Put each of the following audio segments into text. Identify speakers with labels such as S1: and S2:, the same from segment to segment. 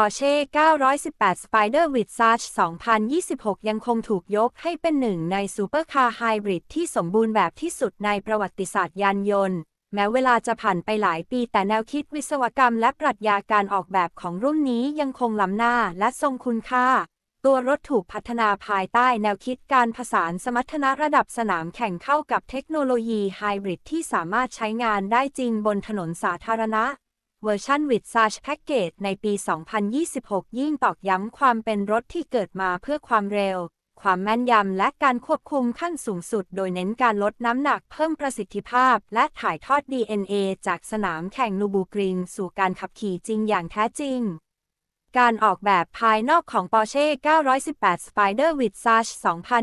S1: Porsche 918 Spider with Sarge 2026 ยังคงถูกยกให้เป็นหนึ่งในซูเปอร์คาร์ไฮบริดที่สมบูรณ์แบบที่สุดในประวัติศาสตร์ยานยนต์ แม้เวลาจะผ่านไปหลายปีแต่แนวคิดวิศวกรรมและปรัชญาการออกแบบของรุ่นนี้ยังคงล้ำหน้าและทรงคุณค่า ตัวรถถูกพัฒนาภายใต้แนวคิดการผสานสมรรถนะระดับสนามแข่งเข้ากับเทคโนโลยีไฮบริดที่สามารถใช้งานได้จริงบนถนนสาธารณะ เวอร์ชัน with Sarge Package ในปี 2026 ยิ่งตอกย้ำความเป็นรถที่เกิดมาเพื่อความเร็ว ความแม่นยำและการควบคุมขั้นสูงสุด โดยเน้นการลดน้ำหนักเพิ่มประสิทธิภาพ และถ่ายทอด DNA จากสนามแข่งนูบูกริง สู่การขับขี่จริงอย่างแท้จริงการออกแบบภายนอกของ Porsche 918 Spider with s a g e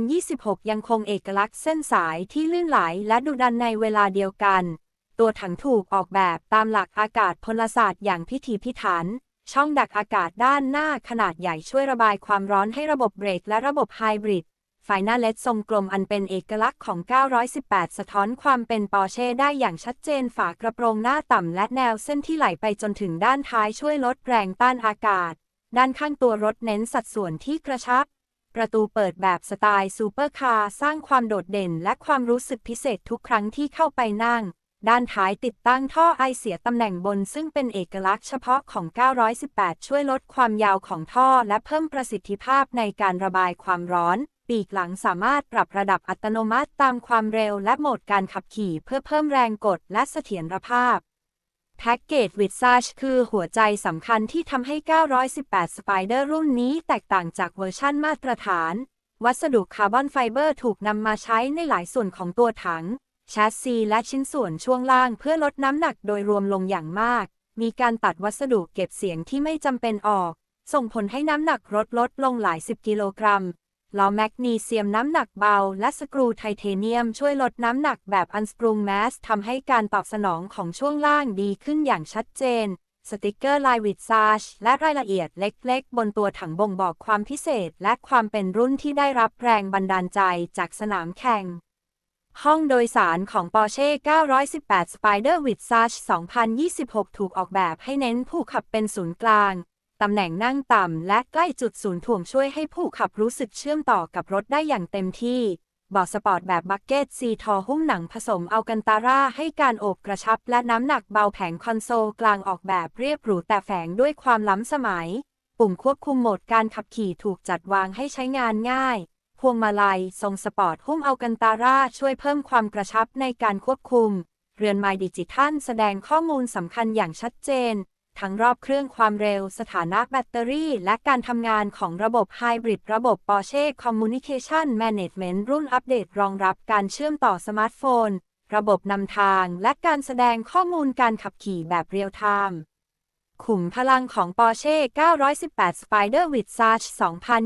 S1: 2026 ยังคงเอกลักษณ์เส้นสายที่ลื่นไหลและดุดันในเวลาเดียวกัน ตัวถังถูกออกแบบตามหลักอากาศพลศาสตร์อย่างพิถีพิถัน ช่องดักอากาศด้านหน้าขนาดใหญ่ช่วยระบายความร้อนให้ระบบเบรกและระบบไฮบริดไฟหน้าเล็ดทรงกลมอันเป็นเอกลักษณ์ของ 918 สะท้อนความเป็นปอร์เช่ได้อย่างชัดเจนฝากระโปรงหน้าต่ำและแนวเส้นที่ไหลไปจนถึงด้านท้ายช่วยลดแรงต้านอากาศ ด้านข้างตัวรถเน้นสัดส่วนที่กระชับ ประตูเปิดแบบสไตล์ซูเปอร์คาร์สร้างความโดดเด่นและความรู้สึกพิเศษทุกครั้งที่เข้าไปนั่ง ด้านท้ายติดตั้งท่อไอเสียตำแหน่งบนซึ่งเป็นเอกลักษณ์เฉพาะของ 918 ช่วยลดความยาวของท่อและเพิ่มประสิทธิภาพในการระบายความร้อน ปีกหลังสามารถปรับระดับอัตโนมัติตามความเร็วและโหมดการขับขี่เพื่อเพิ่มแรงกดและเสถียรภาพแพ็กเกจวิดซัชคือหัวใจสำคัญที่ทำให้ 918 Spider รุ่นนี้แตกต่างจากเวอร์ชั่นมาตรฐาน วัสดุคาร์บอนไฟเบอร์ถูกนำมาใช้ในหลายส่วนของตัวถัง แชสซีและชิ้นส่วนช่วงล่างเพื่อลดน้ำหนักโดยรวมลงอย่างมาก มีการตัดวัสดุเก็บเสียงที่ไม่จำเป็นออก ส่งผลให้น้ำหนักรถลดลงหลายสิบกิโลกรัมล้อแมกนีเซียมน้ำหนักเบา และสกรูไทเทเนียมช่วยลดน้ำหนักแบบอันสปรุงแมสทำให้การตอบสนองของช่วงล่างดีขึ้นอย่างชัดเจน สติกเกอร์ลายวิดซาชและรายละเอียดเล็กๆ บนตัวถังบ่งบอกความพิเศษ และความเป็นรุ่นที่ได้รับแรงบันดาลใจจากสนามแข่ง ห้องโดยสารของ Porsche 918 Spider with Sarge 2026 ถูกออกแบบให้เน้นผู้ขับเป็นศูนย์กลาง ตำแหน่งนั่งต่ำและใกล้จุดศูนย์ถ่วงช่วยให้ผู้ขับรู้สึกเชื่อมต่อกับรถได้อย่างเต็มที่เบาะสปอร์ตแบบบักเก็ตซีทอหุ้มหนังผสมอัลกันตาร่าให้การโอบกระชับและน้ำหนักเบาแผงคอนโซลกลางออกแบบเรียบหรูแต่แฝงด้วยความล้ำสมัย ปุ่มควบคุมโหมดการขับขี่ถูกจัดวางให้ใช้งานง่าย พวงมาลัย ทรงสปอร์ตหุ้มอัลกันตาร่าช่วยเพิ่มความกระชับในการควบคุม เรือนไม้ดิจิทัลแสดงข้อมูลสำคัญอย่างชัดเจน ทั้งรอบเครื่องความเร็วสถานะแบตเตอรี่ และการทำงานของระบบไฮบริดระบบ Porsche Communication Management รุ่นอัปเดตรองรับการเชื่อมต่อสมาร์ทโฟน ระบบนำทาง และการแสดงข้อมูลการขับขี่แบบเรียลไทม์ ขุมพลังของ Porsche 918 Spider with Sarge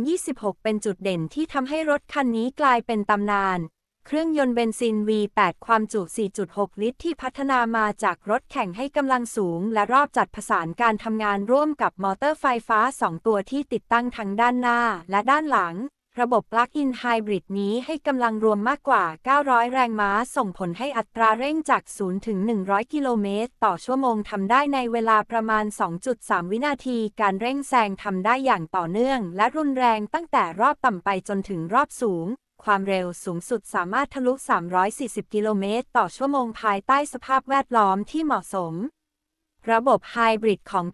S1: 2026 เป็นจุดเด่นที่ทำให้รถคันนี้กลายเป็นตำนาน เครื่องยนต์เบนซิน V8 ความจุ 4.6 ลิตรที่พัฒนามาจากรถแข่งให้กำลังสูง และรอบจัดผสานการทำงานร่วมกับมอเตอร์ไฟฟ้า 2 ตัวที่ติดตั้งทั้งด้านหน้าและด้านหลัง ระบบ Plug-in Hybrid นี้ให้กำลังรวมมากกว่า 900 แรงม้า ส่งผลให้อัตราเร่งจาก 0 ถึง 100 กิโลเมตร ต่อชั่วโมงทำได้ในเวลาประมาณ 2.3 วินาที การเร่งแซงทำได้อย่างต่อเนื่อง และรุนแรงตั้งแต่รอบต่ำไปจนถึงรอบสูง ความเร็วสูงสุดสามารถทะลุ 340 กิโลเมตร ต่อชั่วโมงภายใต้สภาพแวดล้อมที่เหมาะสมระบบไฮบริดของ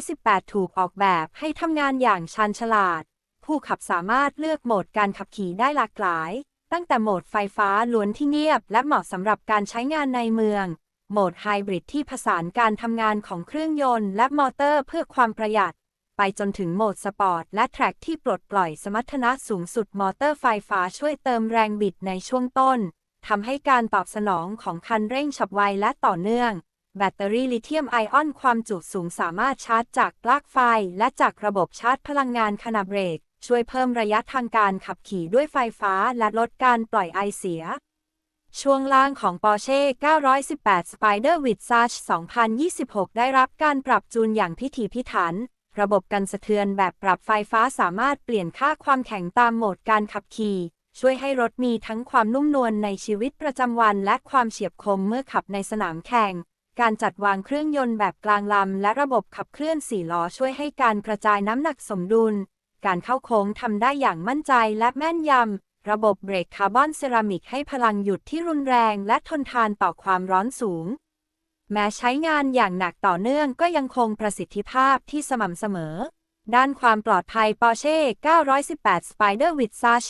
S1: 918 ถูกออกแบบให้ทำงานอย่างชาญฉลาด ผู้ขับสามารถเลือกโหมดการขับขี่ได้หลากหลาย ตั้งแต่โหมดไฟฟ้าล้วนที่เงียบ และเหมาะสำหรับการใช้งานในเมือง โหมดไฮบริดที่ผสานการทำงานของเครื่องยนต์และมอเตอร์เพื่อความประหยัด ไปจนถึงโหมดสปอร์ตและแทร็กที่ปลดปล่อยสมรรถนะสูงสุดมอเตอร์ไฟฟ้าช่วยเติมแรงบิดในช่วงต้นทำให้การตอบสนองของคันเร่งฉับไวและต่อเนื่อง แบตเตอรี่ลิเธียมไอออนความจุสูงสามารถชาร์จจากปลั๊กไฟ และจากระบบชาร์จพลังงานขณะเบรก ช่วยเพิ่มระยะทางการขับขี่ด้วยไฟฟ้าและลดการปล่อยไอเสีย ช่วงล่างของ Porsche 918 Spider with Sarge 2026 ได้รับการปรับจูนอย่างพิถีพิถัน ระบบกันสะเทือนแบบปรับไฟฟ้าสามารถเปลี่ยนค่าความแข็งตามโหมดการขับขี่ ช่วยให้รถมีทั้งความนุ่มนวลในชีวิตประจำวัน และความเฉียบคมเมื่อขับในสนามแข่งการจัดวางเครื่องยนต์แบบกลางลำ และระบบขับเคลื่อนสี่ล้อช่วยให้การกระจายน้ำหนักสมดุล การเข้าโค้งทำได้อย่างมั่นใจและแม่นยำ ระบบเบรกคาร์บอนเซรามิกให้พลังหยุดที่รุนแรงและทนทานต่อความร้อนสูง แม้ใช้งานอย่างหนักต่อเนื่องก็ยังคงประสิทธิภาพที่สม่ำเสมอ ด้านความปลอดภัย Porsche 918 Spider Visage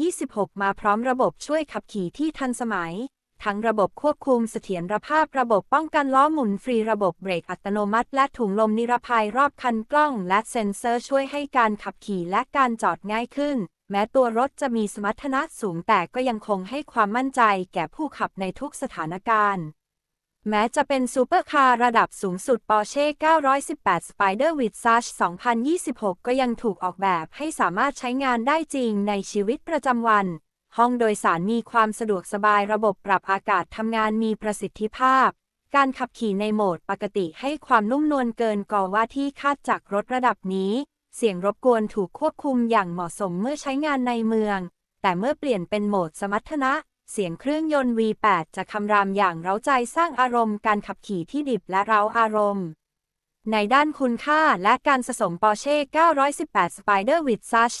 S1: 2026 มาพร้อมระบบช่วยขับขี่ที่ทันสมัย ทั้งระบบควบคุมเสถียรภาพระบบป้องกันล้อหมุนฟรีระบบเบรกอัตโนมัติ และถุงลมนิรภัยรอบคันกล้อง และเซ็นเซอร์ช่วยให้การขับขี่และการจอดง่ายขึ้น แม้ตัวรถจะมีสมรรถนะสูงแต่ก็ยังคงให้ความมั่นใจแก่ผู้ขับในทุกสถานการณ์ แม้จะเป็นซูเปอร์คาร์ระดับสูงสุด Porsche 918 Spider Visage 2026 ก็ยังถูกออกแบบให้สามารถใช้งานได้จริงในชีวิตประจำวัน ห้องโดยสารมีความสะดวกสบายระบบปรับอากาศทำงานมีประสิทธิภาพ การขับขี่ในโหมดปกติให้ความนุ่มนวลเกินกว่าที่คาดจากรถระดับนี้ เสียงรบกวนถูกควบคุมอย่างเหมาะสมเมื่อใช้งานในเมือง แต่เมื่อเปลี่ยนเป็นโหมดสมรรถนะ เสียงเครื่องยนต์ V8 จะคำรามอย่างเร้าใจสร้างอารมณ์การขับขี่ที่ดิบและเร้าอารมณ์ ในด้านคุณค่าและการสะสม Porsche 918 Spider Visage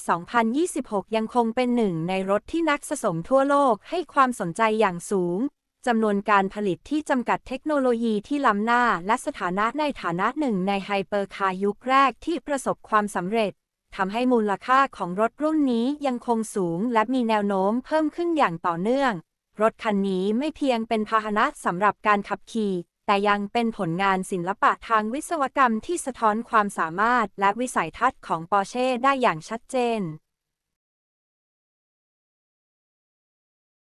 S1: 2026 ยังคงเป็นหนึ่งในรถที่นักสะสมทั่วโลกให้ความสนใจอย่างสูง จำนวนการผลิตที่จำกัดเทคโนโลยีที่ล้ำหน้าและสถานะในฐานะหนึ่งในไฮเปอร์คาร์ยุคแรกที่ประสบความสำเร็จทำให้มูลค่าของรถรุ่นนี้ยังคงสูงและมีแนวโน้มเพิ่มขึ้นอย่างต่อเนื่อง รถคันนี้ไม่เพียงเป็นพาหนะสำหรับการขับขี่ แต่ยังเป็นผลงานศิลปะทางวิศวกรรมที่สะท้อนความสามารถและวิสัยทัศน์ของปอร์เช่ได้อย่างชัดเจน